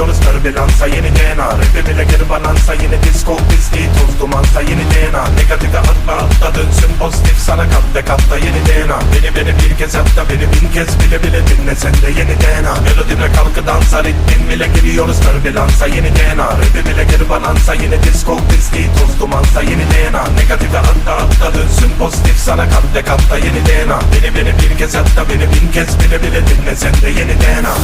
bile giriyoruz türbülansa yeni DNA Rap'i bile geri balansa yeni disco pisliği toz dumansa yeni DNA Negatife atla atla dönsün pozitif sana kat ve katta yeni DNA Beni beni bir kez hatta beni bin kez bile bile dinle sen de yeni DNA Melodime kalkı dansa ritmin bile giriyoruz türbülansa yeni DNA Rap'i bile geri balansa yeni disco pisliği toz dumansa yeni DNA Negatife atla atla dönsün pozitif sana kat ve katta yeni DNA Beni beni bir kez hatta beni bin kez bile bile dinle sen de Yeni DNA